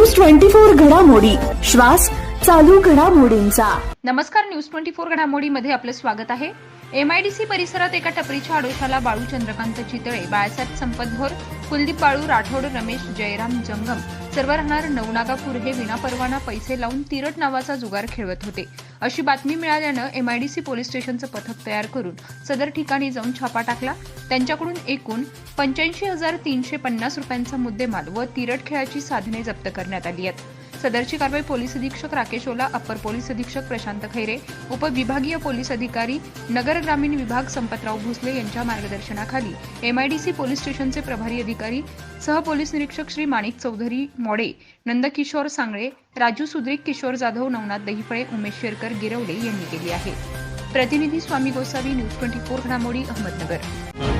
News twenty four घडामोडी. श्वास चालू घडामोडींचा. नमस्कार न्यूज ट्वेंटी फोर घडामोडीमध्ये आपलं स्वागत आहे. एमआयडीसी परिसरात एका टपरीच्या आडोशाला बाळू चंद्रकांत चितळे बाळासाहेब संपत भोर कुलदीप बाळू राठोड रमेश जयराम जंगम सर्व राहणार नवनागापूर हे विनापरवाना पैसे लावून तिरट नावाचा जुगार खेळवत होते. अशी बातमी मिळाल्यानं एमआयडीसी पोलीस स्टेशनचं पथक तयार करून सदर ठिकाणी जाऊन छापा टाकला. त्यांच्याकडून एकूण पंच्याऐंशी हजार तीनशे पन्नास रुपयांचा मुद्देमाल व तिरट खेळाची साधने जप्त करण्यात आली आहेत. सदरची कारवाई पोलीस अधीक्षक राकेश ओला अप्पर पोलीस अधीक्षक प्रशांत खैरे उपविभागीय पोलीस अधिकारी नगर ग्रामीण विभाग संपतराव भोसले यांच्या मार्गदर्शनाखाली. एमआयडीसी पोलीस स्टेशनचे प्रभारी अधिकारी सह पोलीस निरीक्षक श्री माणिक चौधरी मोडे नंदकिशोर सांगळे राजू सुद्रिक किशोर जाधव नवनाथ दहिफळे उमेश शेरकर गिरवले यांनी केली आहे. प्रतिनिधी Swami Gosavi news twenty four घडामोडी अहमदनगर.